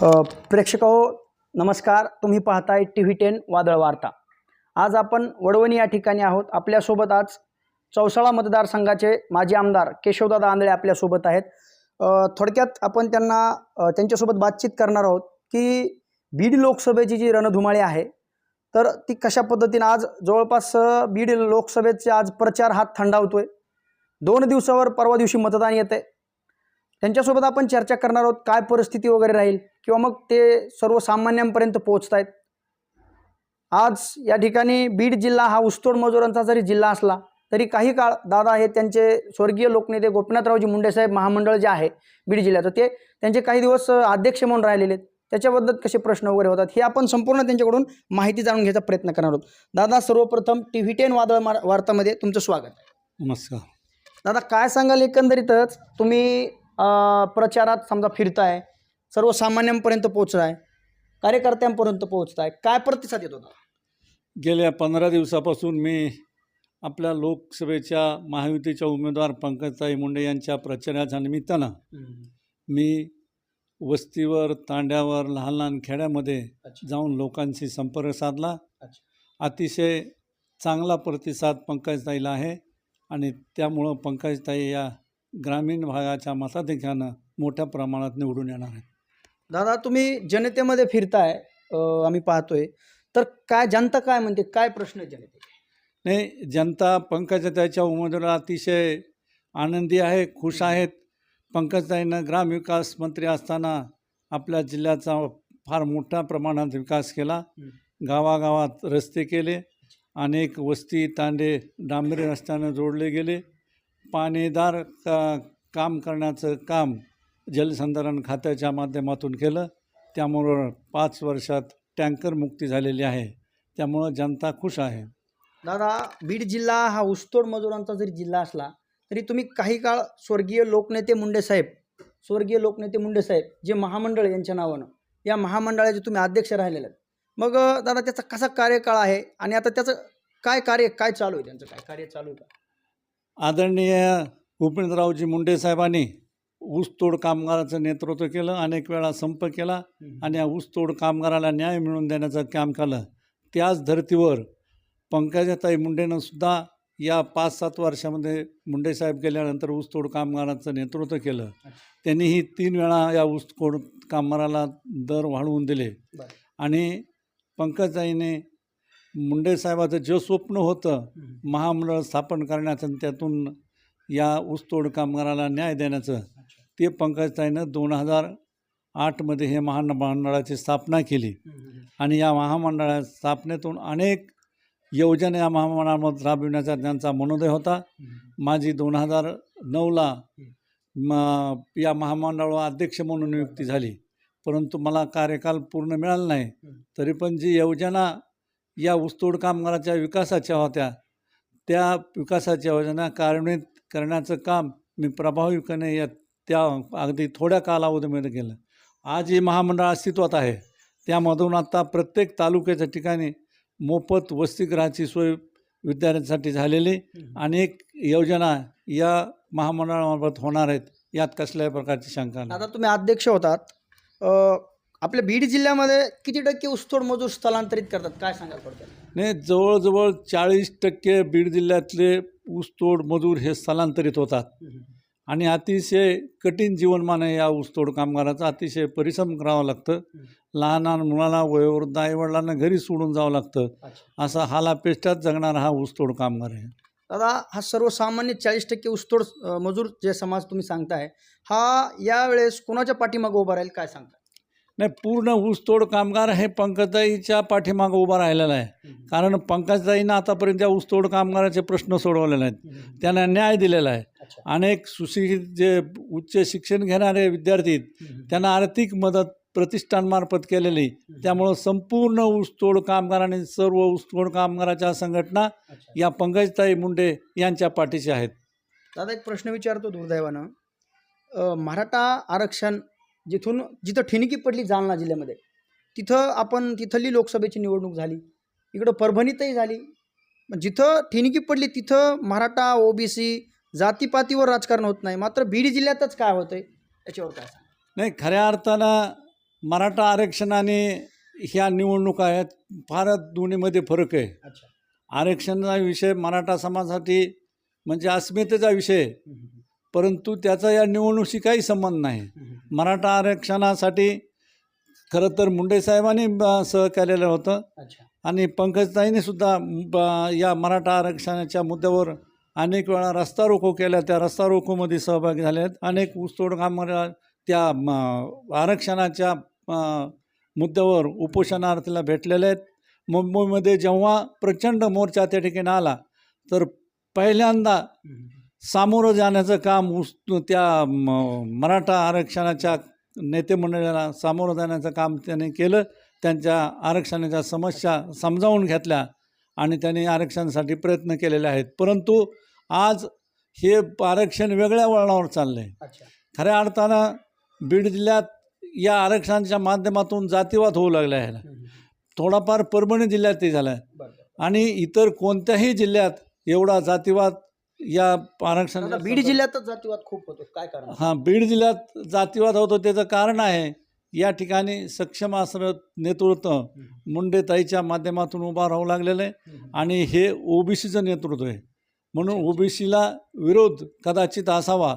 प्रेक्षको प्रेक्षक नमस्कार. तुम्ही पाहताय टी व्ही टेन वादळ वार्ता. आज आपण वडवणी या ठिकाणी आहोत. आपल्यासोबत आज चौसाळा मतदारसंघाचे माजी आमदार केशवदादा आंधळे आपल्यासोबत आहेत. थोडक्यात आपण त्यांना त्यांच्यासोबत बातचीत करणार आहोत की बीड लोकसभेची जी रणधुमाळी आहे तर ती कशा पद्धतीनं आज जवळपास बीड लोकसभेचे आज प्रचार हा थंडावतोय. दोन दिवसावर परवा दिवशी मतदान येतं आहे त्यांच्यासोबत आपण चर्चा करणार आहोत. काय परिस्थिती वगैरे राहील? किंवा मग ते सर्वसामान्यांपर्यंत पोहोचत आहेत आज या ठिकाणी बीड जिल्हा हा ऊसतोड मजुरांचा जरी जिल्हा असला तरी काही काळ दादा हे त्यांचे स्वर्गीय लोकनेते गोपीनाथरावजी मुंडेसाहेब महामंडळ जे आहे बीड जिल्ह्याचं ते त्यांचे काही दिवस अध्यक्ष म्हणून राहिलेले आहेत. त्याच्याबद्दल कसे प्रश्न वगैरे होतात हे आपण संपूर्ण त्यांच्याकडून माहिती जाणून घ्यायचा प्रयत्न करणार आहोत. दादा सर्वप्रथम टी व्ही टेन वादळ वार्तामध्ये तुमचं स्वागत. नमस्कार. दादा काय सांगाल एकंदरीतच तुम्ही प्रचारात समजा फिरताय सर्वसामान्यांपर्यंत पोहोचताय कार्यकर्त्यांपर्यंत पोहोचताय काय प्रतिसाद येत होता गेल्या पंधरा दिवसापासून मी आपल्या लोकसभेच्या महायुतीच्या उमेदवार पंकजताई मुंडे यांच्या प्रचाराच्या निमित्तानं मी वस्तीवर तांड्यावर लहान लहान खेड्यामध्ये. जाऊन लोकांशी संपर्क साधला. अतिशय चांगला प्रतिसाद पंकजताईला आहे आणि त्यामुळं पंकजताई या ग्रामीण भागाच्या मताधिक्यानं मोठ्या प्रमाणात निवडून येणार आहेत. दादा तुम्ही जनतेमध्ये फिरताय अं, आम्ही पाहतोय. तर काय जनता काय म्हणते? काय प्रश्न आहेत जनते नाही जनता पंकजताईच्या उमेदवार अतिशय आनंदी आहे खुश आहेत. पंकजताईनं ग्रामविकास मंत्री असताना आपल्या जिल्ह्याचा फार मोठ्या प्रमाणात विकास केला. गावागावात रस्ते केले. अनेक वस्ती तांडे डांबरी रस्त्यानं जोडले गेले. पाणीदार का काम करण्याचं काम जलसंधारण खात्याच्या माध्यमातून केलं. त्यामुळं पाच वर्षात टँकर मुक्ती झालेली आहे. त्यामुळं जनता खुश आहे. दादा बीड जिल्हा हा ऊसतोड मजुरांचा जरी जिल्हा असला तरी तुम्ही काही काळ स्वर्गीय लोकनेते मुंडे साहेब स्वर्गीय लोकनेते मुंडे साहेब जे महामंडळ यांच्या नावानं या महामंडळाचे तुम्ही अध्यक्ष राहिलेले आहेत. मग दादा त्याचा कसा कार्यकाळ आहे? आणि आता त्याचं काय कार्य काय चालू आहे? त्यांचं काय कार्य चालू आहे? का आदरणीय भूपेंद्ररावजी मुंडे साहेबांनी ऊसतोड कामगाराचं नेतृत्व केलं अनेक वेळा संप केला आणि या ऊसतोड कामगाराला न्याय मिळवून देण्याचं काम केलं. त्याच धर्तीवर पंकजाताई मुंडेनं सुद्धा या पाच सात वर्षामध्ये मुंडे साहेब गेल्यानंतर ऊसतोड कामगाराचं नेतृत्व केलं. त्यांनीही तीन वेळा या ऊसतोड कामगाराला दर वाढवून दिले. आणि पंकजाताईने मुंडे साहेबाचं जे स्वप्न होतं महामंडळ स्थापन करण्याचं त्यातून या ऊसतोड कामगाराला न्याय देण्याचं ते पंकजताईनं दोन हजार आठमध्ये हे महामंडळाची स्थापना केली. आणि या महामंडळा स्थापनेतून अनेक योजना या महामंडळामध्ये राबविण्याचा त्यांचा मनोदय होता. माझी दोन हजार नऊला म या महामंडळावर अध्यक्ष म्हणून नियुक्ती झाली. परंतु मला कार्यकाल पूर्ण मिळाला नाही. तरी पण जी योजना या ऊसतोड कामगाराच्या विकासाच्या होत्या त्या विकासाच्या योजना कार्यान्वित करण्याचं काम मी प्रभावीपणे या त्या अगदी थोड्या कालावधीमध्ये केलं आज ही महामंडळ अस्तित्वात आहे. त्यामधून आता प्रत्येक तालुक्याच्या ठिकाणी मोफत वसतिगृहाची सोय विद्यार्थ्यांसाठी झालेली अनेक योजना या महामंडळामार्फत होणार आहेत यात कसल्याही प्रकारची शंका नाही. आता तुम्ही अध्यक्ष होतात. अं, आपल्या बीड जिल्ह्यामध्ये किती टक्के ऊसतोड मजूर स्थलांतरित करतात? काय सांगाल थोडक्यात? नाही जवळजवळ चाळीस टक्के बीड जिल्ह्यातले ऊसतोड मजूर हे स्थलांतरित होतात. आणि अतिशय कठीण जीवनमान आहे या ऊसतोड कामगाराचं अतिशय परिश्रम करावं लागतं. लहान लहान मुलाला वयोवृद्ध आईवडिलांना घरी सोडून जावं लागतं. असा हालापेष्टात जगणारा हा ऊसतोड कामगार आहे. दादा हा सर्वसामान्य चाळीस टक्के ऊसतोड मजूर जे समाज तुम्ही सांगताय हा यावेळेस कोणाच्या पाठीमागे उभा राहील? काय सांगता नाही पूर्ण ऊसतोड कामगार हे पंकजताईच्या पाठीमागं उभा राहिलेला आहे. कारण पंकजताईनं आतापर्यंत या ऊसतोड कामगाराचे प्रश्न सोडवलेले आहेत. त्यांना न्याय दिलेला आहे. अनेक सुशिक्षित जे उच्च शिक्षण घेणारे विद्यार्थी त्यांना आर्थिक मदत प्रतिष्ठानमार्फत केलेली त्यामुळं संपूर्ण ऊसतोड कामगारांनी सर्व ऊसतोड कामगाराच्या संघटना. या पंकजताई मुंडे यांच्या पाठीशी आहेत. दादा एक प्रश्न विचारतो दुर्दैवानं. मराठा आरक्षण जिथून जिथं ठिणगी पडली जालना जिल्ह्यामध्ये. तिथं आपण तिथली लोकसभेची निवडणूक झाली. इकडं परभणीतही झाली. पण जिथं ठिणगी पडली तिथं मराठा ओबीसी जातीपातीवर राजकारण होत नाही. मात्र बीड जिल्ह्यातच काय होतंय याच्यावर काय नाही खऱ्या अर्थानं मराठा आरक्षणाने ह्या निवडणुका आहेत. फारच दोन्हीमध्ये फरक आहे. अच्छा. आरक्षणाचा विषय मराठा समाजासाठी म्हणजे अस्मितेचा विषय आहे. परंतु त्याचा या निवडणुकीशी काही संबंध नाही. मराठा आरक्षणासाठी खरं तर मुंडे साहेबांनी ब- सहकार्याला होतं. आणि पंकजताईंनी सुद्धा या मराठा आरक्षणाच्या मुद्द्यावर अनेक वेळा रस्ता रोको केल्या त्या रस्ता रोकोमध्ये सहभागी झाले आहेत अनेक ऊसतोड कामगार त्या म, आरक्षणाच्या मुद्द्यावर उपोषणार्थीला भेटलेले आहेत. मुंबईमध्ये जेव्हा प्रचंड मोर्चा त्या ठिकाणी आला तर पहिल्यांदा सामोरं जाण्याचं काम ऊस त्या म, मराठा आरक्षणाच्या नेते मंडळाला सामोरं जाण्याचं काम त्याने केलं. त्यांच्या आरक्षणाच्या समस्या समजावून घेतल्या आणि त्यांनी आरक्षणासाठी प्रयत्न केलेले आहेत. परंतु आज हे आरक्षण वेगळ्या वळणावर चाललं आहे खऱ्या अर्थानं बीड जिल्ह्यात या आरक्षणाच्या माध्यमातून जातीवाद होऊ लागला आहे. थोडाफार परभणी जिल्ह्यात ते झाला आणि इतर कोणत्याही जिल्ह्यात एवढा जातीवाद या आरक्षण बीड जिल्ह्यातच जातीवाद खूप होतो. काय कारण? हां बीड जिल्ह्यात जातीवाद होतो त्याचं कारण आहे या ठिकाणी सक्षम असणं नेतृत्व मुंडेताईच्या माध्यमातून उभा राहू लागलेलं आहे आणि हे ओबीसीचं नेतृत्व आहे. म्हणून ओबीसीला विरोध कदाचित असावा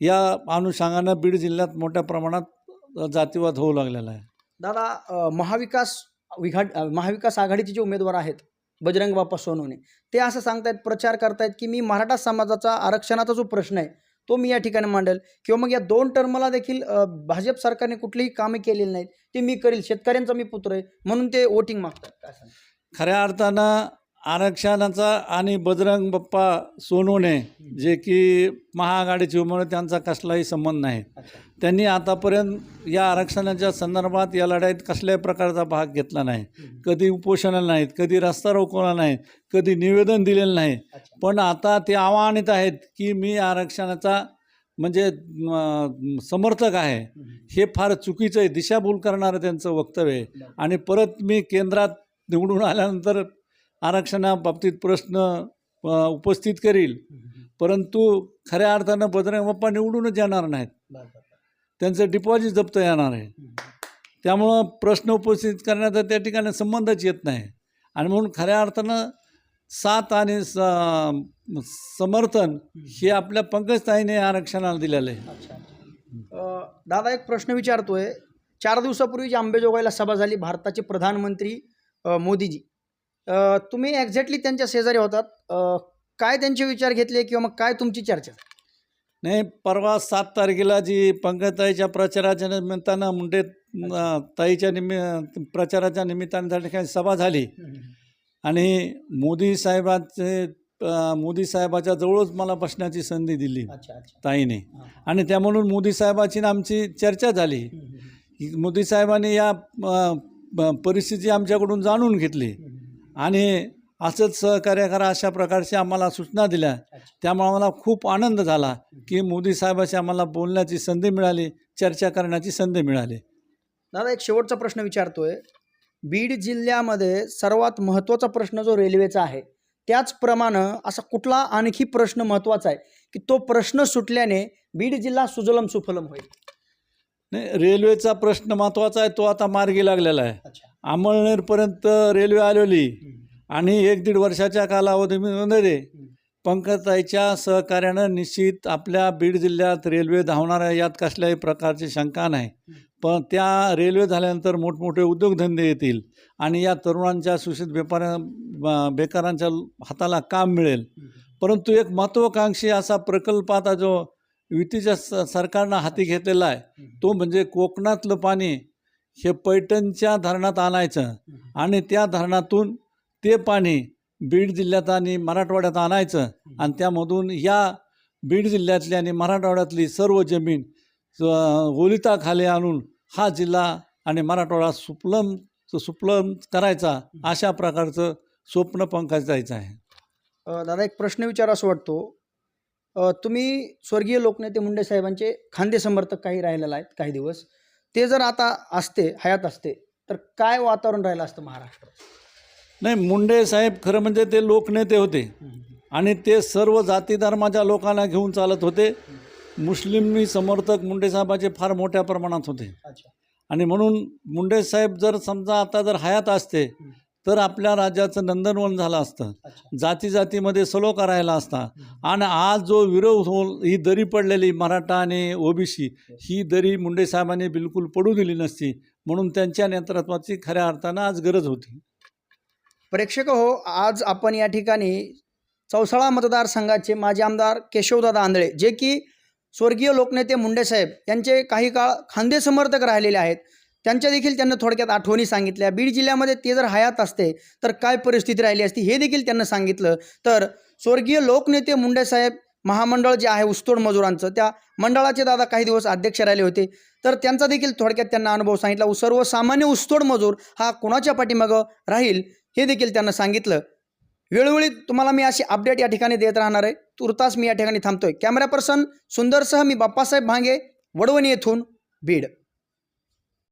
या अनुषंगानं बीड जिल्ह्यात मोठ्या प्रमाणात जातीवाद होऊ लागलेला आहे. दादा अ, महाविकास विघाट अ, महाविकास आघाडीचे जे उमेदवार आहेत बजरंग बाप्पा सोनवणे. ते असं सांगतायत प्रचार करतायत की मी मराठा समाजाचा आरक्षणाचा जो प्रश्न आहे तो मी या ठिकाणी मांडेल. किंवा मग या दोन टर्मला देखील भाजप सरकारने कुठलीही कामे केलेली नाहीत ते मी करील. शेतकऱ्यांचा मी पुत्र आहे म्हणून ते वोटिंग मागतात. खऱ्या अर्थानं आरक्षणाचा आणि बजरंग बाप्पा सोनवणे जे की महाआघाडीचे उमेदवार त्यांचा कसलाही संबंध नाही. त्यांनी आतापर्यंत या आरक्षणाच्या संदर्भात या लढाईत कसल्याही प्रकारचा भाग घेतला नाही. कधी उपोषणाला नाहीत कधी रस्ता रोखवला नाही कधी निवेदन दिलेलं नाही. पण आता ते आव्हानित आहेत की मी आरक्षणाचा म्हणजे समर्थक आहे. हे फार चुकीचं आहे. दिशाभूल करणारं त्यांचं वक्तव्य आहे. आणि परत मी केंद्रात निवडून आल्यानंतर आरक्षणाबाबतीत प्रश्न उपस्थित करील. परंतु खऱ्या अर्थानं बजरंग बाप्पा निवडूनच येणार नाहीत. त्यांचं डिपॉझिट जप्त येणार आहे. त्यामुळं प्रश्न उपस्थित करण्याचा त्या ठिकाणी संबंधच येत नाही. आणि म्हणून खऱ्या अर्थानं साथ आणि स समर्थन हे आपल्या पंकजताईने आरक्षणाला दिलेलं आहे. दादा एक प्रश्न विचारतोय. चार दिवसापूर्वी जी आंबेजोगाईला सभा झाली भारताचे प्रधानमंत्री मोदीजी. तुम्ही एक्झॅक्टली त्यांच्या शेजारी होतात. काय त्यांचे विचार घेतले किंवा मग काय तुमची चर्चा? नाही परवा सात तारखेला जी पंकजताईच्या प्रचाराच्या निमित्तानं मुंडे ताईच्या निमि प्रचाराच्या निमित्तानं त्या ठिकाणी सभा झाली. आणि मोदी साहेबांचे मोदी साहेबाच्या जवळच मला बसण्याची संधी दिली ताईने. आणि त्या म्हणून मोदी साहेबाची आमची चर्चा झाली. मोदी साहेबांनी या परिस्थिती आमच्याकडून जाणून घेतली. आणि असंच सहकार्य करा अशा प्रकारच्या आम्हाला सूचना दिल्या. त्यामुळे आम्हाला खूप आनंद झाला की मोदी साहेबाशी आम्हाला बोलण्याची संधी मिळाली चर्चा करण्याची संधी मिळाली. दादा एक शेवटचा प्रश्न विचारतोय. बीड जिल्ह्यामध्ये सर्वात महत्त्वाचा प्रश्न जो रेल्वेचा आहे त्याचप्रमाणे असा कुठला आणखी प्रश्न महत्त्वाचा आहे की तो प्रश्न सुटल्याने बीड जिल्हा सुजलम सुफलम होईल? नाही रेल्वेचा प्रश्न महत्त्वाचा आहे तो आता मार्गी लागलेला आहे. अमळनेरपर्यंत रेल्वे आलेली. आणि एक दीड वर्षाच्या कालावधीमध्ये पंकजताईच्या सहकार्यानं निश्चित आपल्या बीड जिल्ह्यात रेल्वे धावणार आहे यात कसल्याही प्रकारची शंका नाही. पण त्या रेल्वे झाल्यानंतर मोठमोठे उद्योगधंदे येतील आणि या तरुणांच्या सुशित व्यापाऱ्या बेकारांच्या हाताला काम मिळेल. परंतु एक महत्त्वाकांक्षी असा प्रकल्प आता जो युतीच्या स सरकारनं हाती घेतलेला आहे तो म्हणजे कोकणातलं पाणी. हे पैठणच्या धरणात आणायचं आणि त्या धरणातून ते पाणी बीड जिल्ह्यात आणि मराठवाड्यात आणायचं आणि त्यामधून या बीड जिल्ह्यातली आणि मराठवाड्यातली सर्व जमीन ओलिताखाली आणून हा जिल्हा आणि मराठवाडा सुपलम सुपलम करायचा अशा प्रकारचं स्वप्न पंकज जायचं आहे. दादा एक प्रश्न विचार असं वाटतो. तुम्ही स्वर्गीय लोकनेते मुंडे साहेबांचे खांदे समर्थक काही राहिलेला आहेत काही दिवस. ते जर आता असते हयात असते तर काय वातावरण राहिलं असतं महाराष्ट्रात? नाही मुंडे साहेब खरं म्हणजे ते लोकनेते होते. आणि ते सर्व जाती धर्माच्या लोकांना घेऊन चालत होते. मुस्लिमी समर्थक मुंडे साहेबाचे फार मोठ्या प्रमाणात होते. अच्छा. आणि म्हणून मुंडे साहेब जर समजा आता जर हयात असते तर आपल्या राज्याचं नंदनवन झालं असतं. जाती जातीमध्ये सलोखा राहिला असता. आणि आज जो विरोध होऊन ही दरी पडलेली मराठा आणि ओबीसी ही दरी मुंडे साहेबांनी बिलकुल पडू दिली नसती. म्हणून त्यांच्या नेतृत्वाची खऱ्या अर्थानं आज गरज होती. प्रेक्षक हो आज आपण या ठिकाणी चौसाळा मतदारसंघाचे माजी आमदार केशवदादा आंधळे जे की स्वर्गीय लोकनेते मुंडेसाहेब यांचे काही काळ खांदे समर्थक राहिलेले आहेत. त्यांच्या देखील त्यांना थोडक्यात आठवणी सांगितल्या. बीड जिल्ह्यामध्ये ते जर हयात असते तर काय परिस्थिती राहिली असती हे देखील त्यांना सांगितलं. तर स्वर्गीय लोकनेते मुंडेसाहेब महामंडळ जे आहे उस्तोड मजुरांचं त्या मंडळाचे दादा काही दिवस अध्यक्ष राहिले होते. तर त्यांचा देखील थोडक्यात त्यांना अनुभव सांगितला. सर्वसामान्य उस्तोड मजूर हा कोणाच्या पाठीमागं राहील हे देखील त्यांना सांगितलं. वेळोवेळी तुम्हाला मी अशी अपडेट या ठिकाणी देत राहणार आहे. तुर्तास मी या ठिकाणी थांबतोय. कॅमेरा पर्सन सुंदरसह मी बाप्पासाहेब भांगे वडवणी येथून बीड.